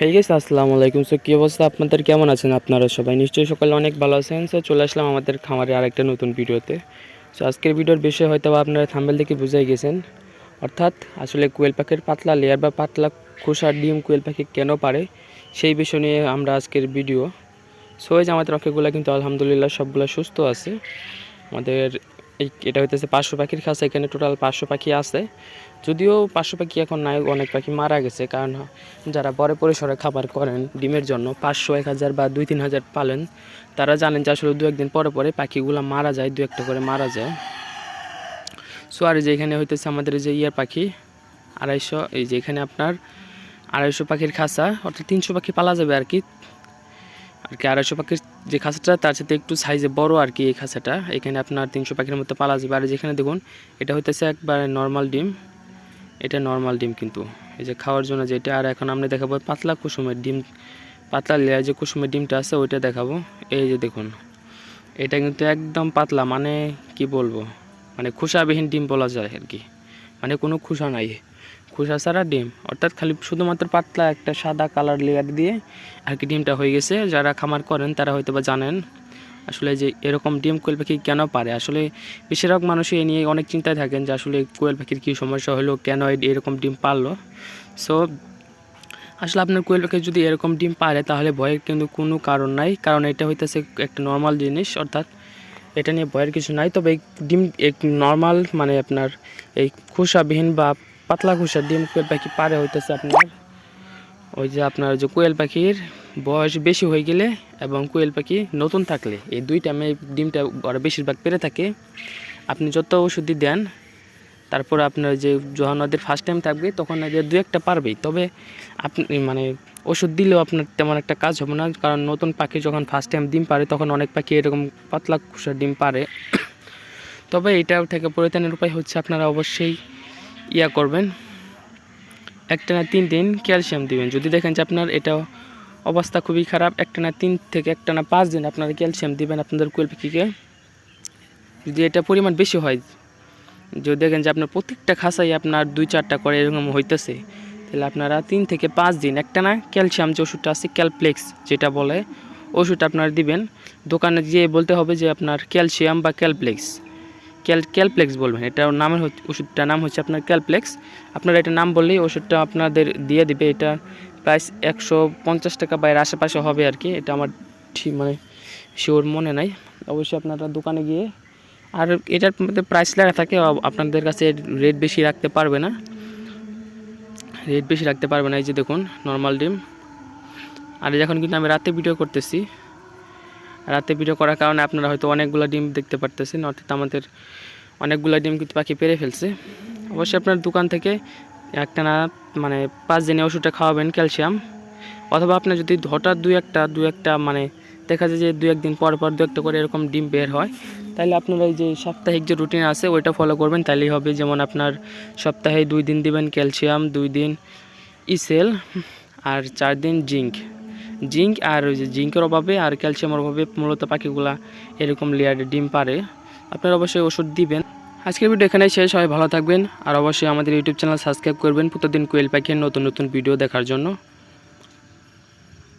হেই গেছে আসসালামু আলাইকুম সো কী অবস্থা আপনাদের? কেমন আছেন আপনারা সবাই? নিশ্চয়ই সকালে অনেক ভালো আছেন। সো চলে আসলাম আমাদের খামারে আরেকটা নতুন ভিডিওতে। সো আজকের ভিডিওর বিষয়ে হয়তো আপনারা থাম্বেল দেখে বুঝাই গেছেন। অর্থাৎ, আসলে কোয়েল পাখির পাতলা লেয়ার বা পাতলা খোসার ডিম কোয়েল পাখি কেন পারে, সেই বিষয় নিয়ে আমরা আজকের ভিডিও। সো এই যে আমাদের পাখিগুলো কিন্তু আলহামদুলিল্লাহ সবগুলো সুস্থ আছে। আমাদের এই এটা হইতেছে পাঁচশো পাখির খাঁচা এখানে টোটাল পাঁচশো পাখি আছে। যদিও পাঁচশো পাখি এখন নাই, অনেক পাখি মারা গেছে, কারণ যারা বড় পরিসরে খাবার করেন ডিমের জন্য, পাঁচশো, এক হাজার বা দুই, তিন হাজার পালেন, তারা জানেন যে আসলে দু একদিন পরে পরে পাখিগুলো মারা যায় দু একটা করে মারা যায়। সো আর যে এখানে হইতেছে আমাদের যে ইয়ার পাখি, আড়াইশো, এই যে এখানে আপনার আড়াইশো পাখির খাঁচা, অর্থাৎ তিনশো পাখি পালা যাবে আর কি। আর কি আড়াইশো পাখির যে খাঁচাটা, তার সাথে একটু সাইজে বড় আর কি এই খাঁচাটা। এখানে আপনার তিনশো পাখির মতো পালা যাবে। আর যেখানে দেখুন, এটা হইতেছে একবারে নর্মাল ডিম। এটা নর্মাল ডিম কিন্তু। এই যে খাওয়ার জন্য যেটা, আর এখন আমরা দেখাবো পাতলা কুসুমের ডিম। পাতলা লেয়ার যে কুসুমের ডিমটা আছে, ওইটা দেখাবো। এই যে দেখুন, এটা কিন্তু একদম পাতলা মানে কি বলব? মানে খোসাবিহীন ডিম বলা যায় আর কি। মানে কোনো খোসা নাই। খোসা ছাড়া ডিম। অর্থাৎ খালি শুধুমাত্র পাতলা একটা সাদা কালার লেয়ার দিয়ে আর কি ডিমটা হয়ে গেছে। যারা খামার করেন, তারা হয়তো বা জানেন আসলে যে এরকম ডিম কোয়েল পাখি কেন পারে? আসলে বেশিরভাগ মানুষই এ নিয়ে অনেক চিন্তায় থাকেন যে আসলে কোয়েল পাখির কী সমস্যা হলো, কেন এরকম ডিম পারল? সো আসলে আপনার কোয়েল পাখি যদি এরকম ডিম পারে, তাহলে ভয়ের কিন্তু কোনো কারণ নাই। কারণ এটা হইতেছে একটা নর্মাল জিনিস, অর্থাৎ এটা নিয়ে ভয়ের কিছু নাই। তবে এই ডিম, এক নর্মাল মানে আপনার এই খোসাবিহীন বা পাতলা খোসার ডিম কোয়েল পাখি পারে হইতেছে আপনার। ওই যে আপনার যে কোয়েল পাখির বয়স বেশি হয়ে গেলে এবং কোয়েল পাখি নতুন থাকলে, এই দুই টাইমে ডিমটা ওরা বেশিরভাগ পেরে থাকে। আপনি যত ওষুধই দেন, তারপর আপনার যে যখন ওদের ফার্স্ট টাইম থাকবে, তখন এদের দু একটা পারবেই। তবে আপনি মানে ওষুধ দিলেও আপনার তেমন একটা কাজ হবে না, কারণ নতুন পাখি যখন ফার্স্ট টাইম ডিম পারে, তখন অনেক পাখি এরকম পাতলা খুশার ডিম পারে। তবে এটা থেকে পরিত্রাণের উপায় হচ্ছে আপনারা অবশ্যই ইয়া করবেন। একটা না তিন দিন ক্যালসিয়াম দিবেন। যদি দেখেন যে আপনার এটা অবস্থা খুবই খারাপ, একটা না তিন থেকে একটা না পাঁচ দিন আপনারা ক্যালসিয়াম দিবেন আপনাদের কোয়েল পাখিকে। যদি এটা পরিমাণ বেশি হয়, যদি দেখেন যে আপনার প্রত্যেকটা খাসাই আপনার দুই চারটা করে এরকম হইতেছে, তাহলে আপনারা তিন থেকে পাঁচ দিন একটা না ক্যালসিয়াম যে ওষুধটা আছে, ক্যালপ্লেক্স যেটা বলে ওষুধটা আপনারা দিবেন। দোকানে গিয়ে বলতে হবে যে আপনার ক্যালসিয়াম বা ক্যালপ্লেক্স। ক্যাল, ক্যালপ্লেক্স বলবেন। এটার নামের হচ্ছে ওষুধটার নাম হচ্ছে আপনার ক্যালপ্লেক্স। আপনারা এটা নাম বললেই ওষুধটা আপনাদের দিয়ে দিবে। এটা প্রাইস একশো পঞ্চাশ টাকা বা এর আশেপাশে হবে আর কি। এটা আমার ঠিক মানে শিওর মনে নাই। অবশ্যই আপনারা দোকানে গিয়ে আর এটার মধ্যে প্রাইস লেখা থাকে আপনাদের কাছে রেট বেশি রাখতে পারবে না। রেট বেশি রাখতে পারবে না। এই যে দেখুন নর্মাল ডিম। আর এখন কিন্তু আমি রাতে ভিডিও করতেছি। রাতে ভিডিও করার কারণে আপনারা হয়তো অনেকগুলো ডিম দেখতে পারতেছেন, অর্থাৎ আমাদের অনেকগুলো ডিম কিন্তু পাখি পেরে ফেলছে। অবশ্যই আপনার দোকান থেকে একটা না মানে পাঁচ দিনে ওষুধটা খাওয়াবেন ক্যালসিয়াম, অথবা আপনার যদি হঠাৎ দুই একটা দু একটা মানে দেখা যায় যে দু একদিন পর পর দু একটা করে এরকম ডিম বের হয়, তাহলে আপনারা এই যে সাপ্তাহিক যে রুটিন আছে, ওইটা ফলো করবেন, তাহলেই হবে যেমন আপনার সপ্তাহে দুই দিন দিবেন ক্যালসিয়াম, দুই দিন ইসেল, আর চার দিন জিঙ্ক। জিঙ্ক আর ওই যে জিঙ্কের অভাবে আর ক্যালসিয়ামের অভাবে মূলত পাখিগুলা এরকম লেয়ারে ডিম পারে। আপনারা অবশ্যই ওষুধ দিবেন। আজকের ভিডিও এখানে শেষ। হয় ভালো থাকবেন। আর অবশ্যই আমাদের ইউটিউব চ্যানেল সাবস্ক্রাইব করবেন। প্রতিদিন কোয়েল পাখির নতুন নতুন ভিডিও দেখার জন্য।